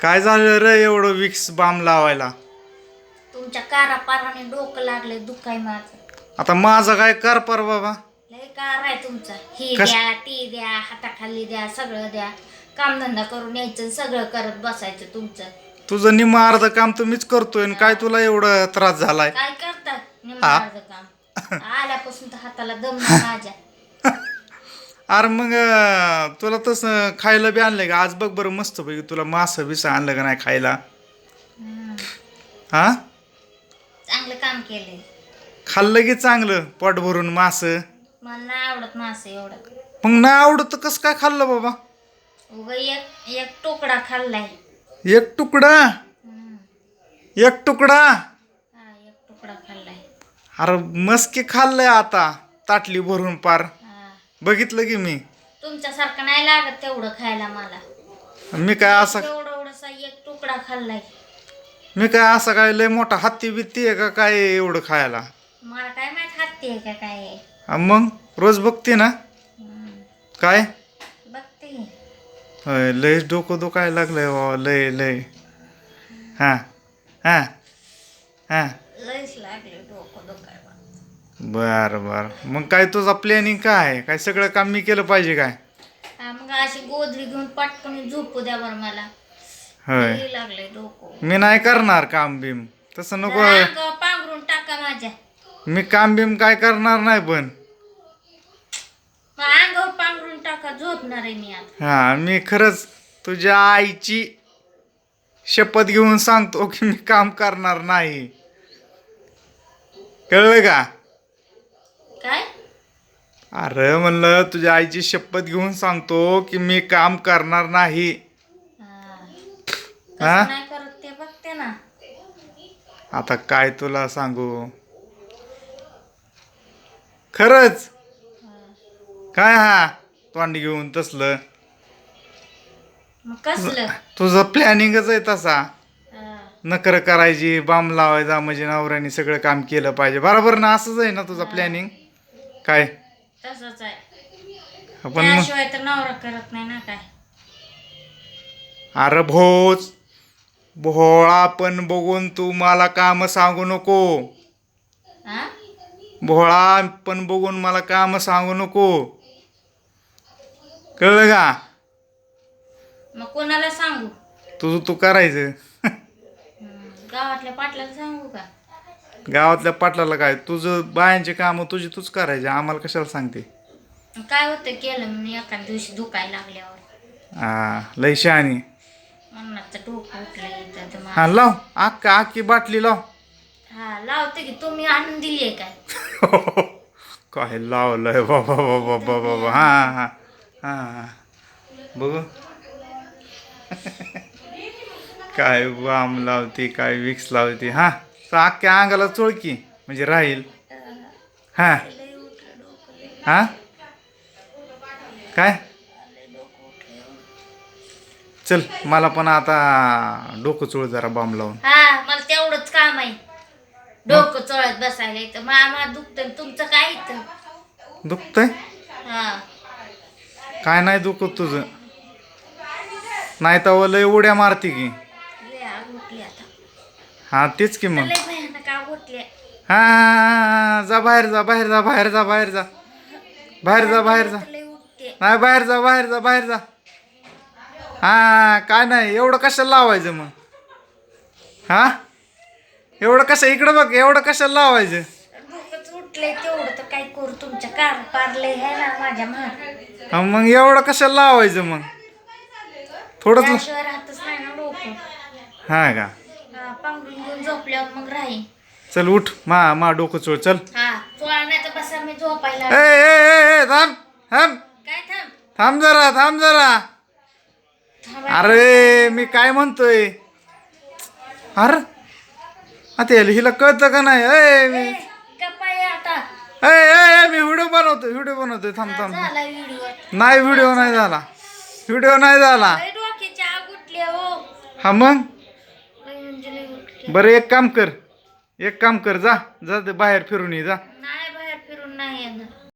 काय झालं रे एवढं विक्स बाम लावायला? तुमच्या कारापाराने डोकं लागले दुखाय माझं. आता माझं काय कर पर बाबा. लय कार आहे तुमचा. ही द्या ती द्या हाताखाली द्या सगळं द्या. कामधंदा करून यायचं आणि सगळं करत बसायचं तुमचं. तुझं निम्म अर्ध काम तुम्हीच करतोय आणि काय तुला एवढं त्रास झालाय? काय करता? हा. निम्मार्ध काम. आल्यापासून तर हाताला दम नाही माझ्या. अरे मग तुला तसं खायला बी आणलंय का? आज बघ बरं मस्त पैकी तुला मास बिस आणलं का नाही खायला. हा? चांगलं काम केलंय. खाल्लं की चांगलं पोट भरून मास? मला नाही आवडत मासे एवढं. मग नाही आवडत तर कसं काय खाल्लं बाबा? उगा एक एक तुकडा खाल्लाय. एक तुकडा? हम्म. एक तुकडा? हा एक तुकडा खाल्लाय. अरे मस्की खाल्लंय आता ताटली भरून पार. बघितलं की मी. तुमच्यासारखं नाही लागत तेवढं खायला मला. मी काय असं एवढा एवढासा एक तुकडा खाल्लाय. मी काय असं काय लय मोठा हत्ती बित्ती आहे का काय एवढं खायला? मला काय माहीत हाती आहे का काय आहे. मग? रोज बघते ना. हम्म. काय? बघते. होय लयच डोकं दुखायला लागलंय बाबा लय लय. हां हां हां. लयच लागले बर बर. मग काय तुझा प्लॅनिंग काय आहे? काय सगळं काम मी केलं पाहिजे काय? हा, मग अशी गोधडी घेऊन पटकन झोपू द्या बरं मला. होय. डोकं. मी नाही करणार काम बिम. तसं नको. जरा अंगावर पांघरून टाका माझ्या. मी काम बिम काय करणार नाही पण. मग अंगावर पांघरून टाका झोपणार आहे मी आता. हा मी खरंच तुझ्या आईची शपथ घेऊन सांगतो की मी काम करणार नाही. कळलं का? काय? अरे म्हणलं तुझ्या आईची शपथ घेऊन सांगतो की मी काम करणार नाही. हा. हा? नाही करत ते बघते ना. आता काय तुला सांगू? खरंच? काय हा? तोंड घेऊन तसलं? मग कसलं? तुझं प्लॅनिंगच आहे तसा. हा. नकर करायची बाम लावायचा म्हणजे नवऱ्याने सगळं काम केलं पाहिजे. बरोबर ना? असंच आहे ना तुझं प्लॅनिंग? काय? तसंच आहे. आपण मग त्याशिवाय तर नवरा करत नाही ना काय. अरे भोज भोळा पण बघून तू मला काम सांगू नको. हा भोळा पण बघून मला काम सांगू नको. कळलं का? मग कोणाला सांगू? तुझं तू करायचं. गावातल्या पाटलाला सांगू का? गावातल्या पाटलाला काय तुझं बायांची कामं तुझी तूच करायची आम्हाला कशाला सांगते? काय होतं केलं मी एका दिवशी दुखायला लागल्यावर. हा लय शहाणी. म्हणण्याचं डोकं उठलं इथं तर हा लाव अख्खी बाटली लाव. हा लावते की तुम्ही आणून दिली आहे काय? काय लावलंय बाबा बाबा बाबा बाबा हा हा हा बघू. काय बाम लावते काय विक्स लावते हा. तर अख्ख्या अंगाला चोळकी म्हणजे राहील. हा. हा? काय? चल मला पण आता डोकं चोळ जरा बाम लावून. हा मला तेवढंच काम आहे. डोकं चोळत बसायला इथं. मामा दुखतं तुमचं काय इथं? दुखतंय? हा. काय नाही दुखत तुझं. नाही तर लय उड्या मारते की लय आग उठली आता हा तेच की मग. हा, जा बाहेर जा बाहेर जा बाहेर जा बाहेर जा. बाहेर जा बाहेर जा. नाही बाहेर जा बाहेर जा बाहेर जा. हा काय नाही एवढं कशाला लावायचं मग? हा? एवढं कसं इकडं बघ एवढं कशाला लावायचं? तुमच्या मग. एवढं कशाला लावायचं मग? डोकं. हा का? पांघरून घेऊन झोपल्यावर मग राहील चल उठ मा मा डोकं चोळ चल. हा चोळा नाही तर बसा मी झोपायला ए ए ए, ए थांब थांब. काय थांब? थांब जरा थांब जरा. थांबा. अरे मी काय म्हणतोय? अरे आता याला हिला कळतं का नाही? ए मी ए, गप्पा ये आता. ए ए ए, मी व्हिडिओ बनवतो व्हिडिओ बनवतोय थांब थांब. झाला व्हिडिओ? नाही व्हिडिओ नाही झाला. व्हिडिओ नाही झाला. लय डोक्याची आग उठली हो. हा मग लय म्हणजे लय उठली बरं एक काम कर. एक काम कर जा. जा ते बाहेर फिरून ये जा. नाही बाहेर फिरून नाही येणार.